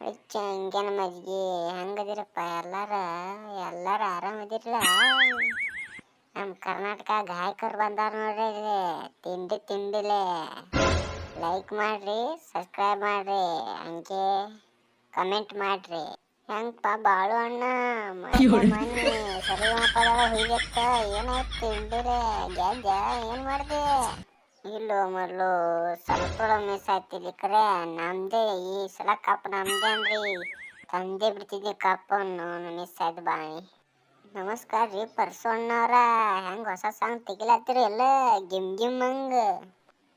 ಹುಚ್ಚ ಹಂಗೇನ ಮಜ್ಗಿ ಹಂಗದಿರಪ್ಪ ಎಲ್ಲಾರ ಎಲ್ಲಾರ ಆರಾಮದಿರಲ್ಲ ನಮ್ಮ ಕರ್ನಾಟಕ ಗಾಯಕರು ಬಂದಾರ ನೋಡ್ರಿ. ತಿಂಡಿ ತಿಂಡಿಲೆ. ಲೈಕ್ ಮಾಡ್ರಿ ಸಬ್ಸ್ಕ್ರೈಬ್ ಮಾಡ್ರಿ ಹಂಗೆ ಕಮೆಂಟ್ ಮಾಡ್ರಿ. ಹೆಂಗಪ್ಪ ಬಾಳು ಅಣ್ಣ ಮನೆ ಸರಿ ಮಾತಾಡಲ್ಲ ಹೀಗತ್ತ ಏನಾಯ್ತು ತಿಂಡಿಲೆ ಗ್ಯಾಜ ಏನ್ ಮಾಡ್ದೆ? ಇಲ್ಲೋ ಮರ್ಲು ಸ್ವಲ್ಪ ಮಿಸ್ ಆಯ್ತಿಲ್ಲಿ ಕರೆ. ನಮ್ದೇ ಈ ಸಲ ಕಪ್ ನಮ್ದೇ ಅಂದ್ರಿ. ತಂದೆ ಬಿಡ್ತಿದ್ದೆ ಕಪ್ ಮಿಸ್ ಆಯ್ತು ಬಾಯಿ ನಮಸ್ಕಾರ ರೀ ಪರ್ಸೋಣ್ಣವ್ರ. ಹೆಂಗ ಹೊಸ ಸಾಂಗ್ ತೆಗಿಲತ್ತೀರಿ ಎಲ್ಲ? ಗಿಮ್ ಗಿಮ್ ಹಂಗ.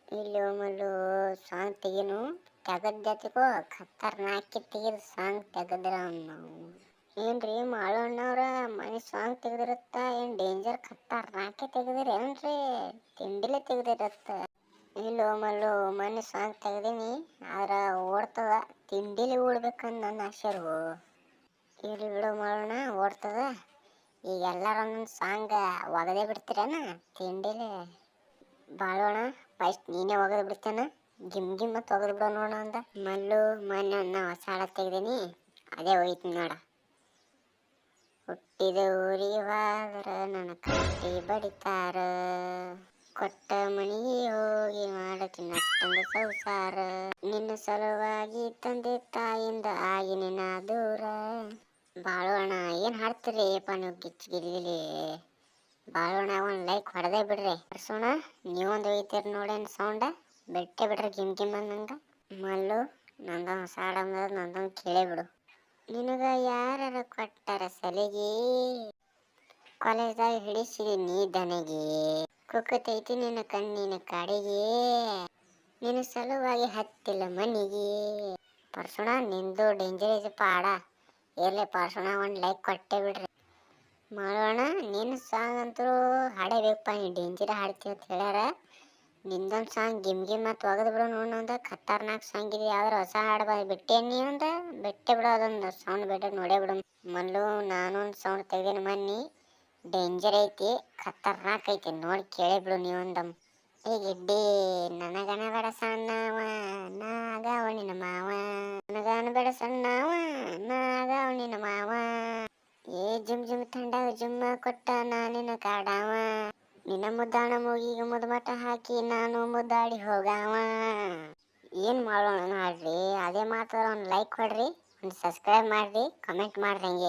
ಇಲ್ಲೋ ಮಲ್ಲು ಸಾಂಗ್ ತೆಗಿನು. ತೆಗದ್ಯತಿಗೋ ಖತರ್ನಾಕಿ ತೆಗೆದು ಸಾಂಗ್ ತೆಗದ್ರ ನಾವು. ಏನ್ರಿ ಮಾಳಣ್ಣವ್ರ ಮನೆ ಸಾಂಗ್ ತೆಗ್ದಿರತ್ತ, ಏನ್ ಡೇಂಜರ್ ಖತರ್ನಾಕಿ ತೆಗ್ದಿರಿ, ಏನ್ರಿ ತಿಂಡಿಲೆ ತೆಗ್ದಿರತ್ತ. ಇಲ್ಲೋ ಮಲ್ಲು ಮನೆ ಸಾಂಗ್ ತೆಗ್ದೀನಿ, ಆದ್ರ ಓಡ್ತದ, ತಿಂಡಿಲಿ ಓಡ್ಬೇಕನ್ ನನ್ನ ಆಶೆರು ಇಲ್ಲಿ ಬಿಡೋ ಮಾಡೋಣ ಓಡ್ತದ. ಈಗ ಎಲ್ಲಾರ ಒಂದೊಂದು ಸಾಂಗ್ ಒಗದೇ ಬಿಡ್ತೀರೇನ, ತಿಂಡಿಲಿ? ಬಾಳೋಣ ಫಸ್ಟ್ ನೀನೇ ಒಗದು ಬಿಡ್ತೇನ, ಗಿಮ್ ಗಿಮ್ ಮತ್ತು ಬಿಡೋ ನೋಡೋಣ ಅಂದ. ಮಲ್ಲು ಮನೆ ಹೊಸ ಹಾಡ ತೆಗ್ದೀನಿ, ಅದೇ ಹೋಯ್ತು ನೋಡ. ಹುಟ್ಟಿದ ಊರಿಗೆ ಹೋದ್ರ ನನ್ನ ಕಟ್ಟಿ ಬಡಿತಾರ. ಕೊಟ್ಟ ಮನೆಗೆ ಹೋಗಿ ಮಾಡತಿ ನಟ್ಟಂದ ಸಂಸಾರ. ನಿನ್ನ ಸಲುವಾಗಿ ತಂದೆ ತಾಯಿಂದ ಆಗಿ ನಿನ್ನ ದೂರ. ಬಾಳೋಣ ಏನ್ ಹಾಡ್ತೀರಿ ಅಪ್ಪ, ನೀವು ಗಿಚ್ಚ ಬಾಳೋಣ ಒಂದ್ ಲೈಕ್ ಹೊಡೆದೇ ಬಿಡ್ರಿ. ಹರ್ಸೋಣ ನೀವೊಂದು ಒಯ್ತೀರಿ ನೋಡೇನ್ ಸೌಂಡ ಬೆಟ್ಟೆ ಬಿಡ್ರಿ, ಗಿಮ್ ಗಿಮ್ ಅನ್ನಂಗ ಮಲ್ಲು, ನಂದೊಂದು ಸಾಡ ನಂದೊಂದು ಕೇಳೇ ಬಿಡು. ನಿನಗ ಯಾರ ಕೊಟ್ಟಾರ ಸಲಿಗೆ? ಕಾಲೇಜ್ದಾಗ ಹಿಡಿಸಿದೆ ನೀ ದನಗೆ. ಕುಕ್ಕತೈತಿ ನಿನ್ನ ಕಣ್ಣಿನ ಕಾಡಿಗೆ. ನಿನ್ನ ಸಲುವಾಗಿ ಹತ್ತಿಲ್ಲ ಮನಿಗೆ. ಪರ್ಸೋಣ, ನಿಂದು ಡೇಂಜರ್ ಇದೆ ಪಾಡ. ಎಲ್ಲಿ ಪರ್ಸೋಣ, ಒಂದು ಲೈಕ್ ಕೊಟ್ಟೆ ಬಿಡ್ರಿ. ಮಾಡೋಣ, ನಿನ್ನ ಸಾಂಗ್ ಅಂತೂ ಹಾಡೇಬೇಕಪ್ಪ, ನೀ ಡೇಂಜರ್ ಹಾಡ್ತೀವಿ ಅಂತ ಹೇಳ್ಯಾರ. ನಿಂದೊಂದು ಸಾಂಗ್ ಗಿಮ್ ಗಿಮ್ ಮತ್ತು ಒಗದು ಬಿಡು ನೋಡೋಣ ಒಂದು ಖತರ್ನಾಕ್ ಸಾಂಗ್ ಇದೆ ಯಾವ್ದಾರು ಹೊಸ ಹಾಡು ಬಂದು ಬಿಟ್ಟೆ ನೀ ಒಂದು? ಬಿಟ್ಟೆ ಬಿಡು ಅದೊಂದು ಸೌಂಡ್ ಬಿಟ್ಟು ನೋಡೇ ಬಿಡು. ಮಲ್ಲು ನಾನೊಂದು ಸೌಂಡ್ ತೆಗ್ದೀನಿ ಮನ್ನಿ ಡೇಂಜರ್ ಐತಿ, ಖತರ್ನಾಕ್ ಐತಿ ನೋಡಿ ಕೇಳೇ ಬಿಡು ನೀವೊಂದಮ್ ಈ ಗಿಡ್ಡಿ, ನನಗನ ಬೇಡ ಸಣ್ಣವ ನಾಗ ನಿನ್ನ ಮಾವ. ನನಗನ ಬೇಡ ಸಣ್ಣವ ಅವ ನಿನ್ನ ಮಾವ. ಏ ಜುಮ್ ಜುಮ್ ತಂಡ ಜುಮ್ಮ ಕೊಟ್ಟ ನಾನಿನ ಕಾಡಾವ. ನಿನ್ನ ಮುದ್ದಾಣ ಮೂಗಿಗೆ ಮುದ್ಮಟ ಹಾಕಿ ನಾನು ಮುದ್ದಾಡಿ ಹೋಗಾವ. ಏನ್ ಮಾಡೋಣ ನೋಡ್ರಿ, ಅದೇ ಮಾತಾಡೋ ಒಂದ್ ಲೈಕ್ ಕೊಡ್ರಿ, ಒಂದು ಸಬ್ಸ್ಕ್ರೈಬ್ ಮಾಡ್ರಿ ಕಮೆಂಟ್ ಮಾಡ್ರಿ ಹಂಗೆ.